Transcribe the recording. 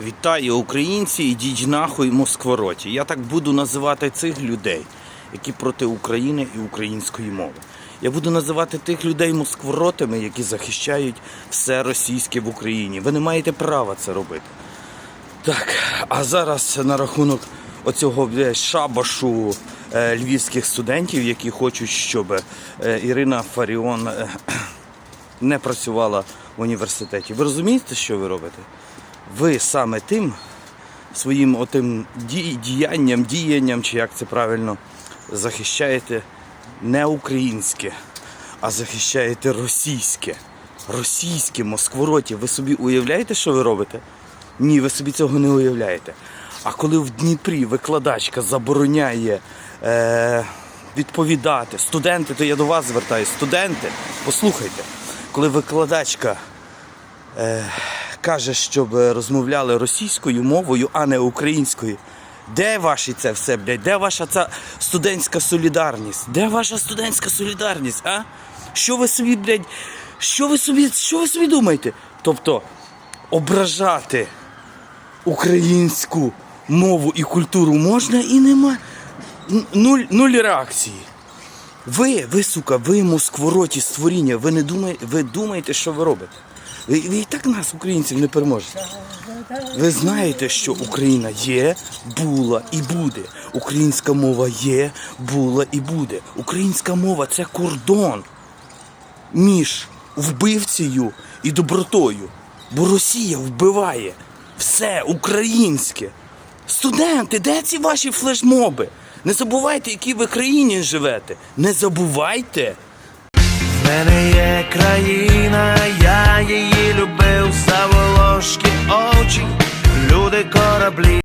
Вітаю українці, ідіть нахуй москвороті. Я так буду називати цих людей, які проти України і української мови. Я буду називати тих людей москворотами, які захищають все російське в Україні. Ви не маєте права це робити. Так, а зараз на рахунок оцього бля, шабашу е, львівських студентів, які хочуть, щоб е, Ірина Фаріон е, не працювала в університеті. Ви розумієте, що ви робите? Ви саме тим своїм отим діянням, діянням, чи як це правильно, захищаєте не українське, а захищаєте російське. Російське, москвороті. Ви собі уявляєте, що ви робите? Ні, ви собі цього не уявляєте. А коли в Дніпрі викладачка забороняє е, відповідати, студенти, то я до вас звертаюся, студенти, послухайте, коли викладачка е, каже, щоб розмовляли російською мовою, а не українською. Де ваші це все, блядь? Де ваша ця студентська солідарність? Де ваша студентська солідарність, а? Що ви собі, блядь, що ви собі, що ви собі думаєте? Тобто ображати українську мову і культуру можна і нема. Нуль, нуль реакції. Ви, ви, сука, ви москвороті створіння, ви не думаєте, ви думаєте, що ви робите. Ви, і так нас, українців, не переможете. Ви знаєте, що Україна є, була і буде. Українська мова є, була і буде. Українська мова це кордон між вбивцею і добротою. Бо Росія вбиває все українське. Студенти, де ці ваші флешмоби? Не забувайте, в якій ви країні живете. Не забувайте. В мене є країна,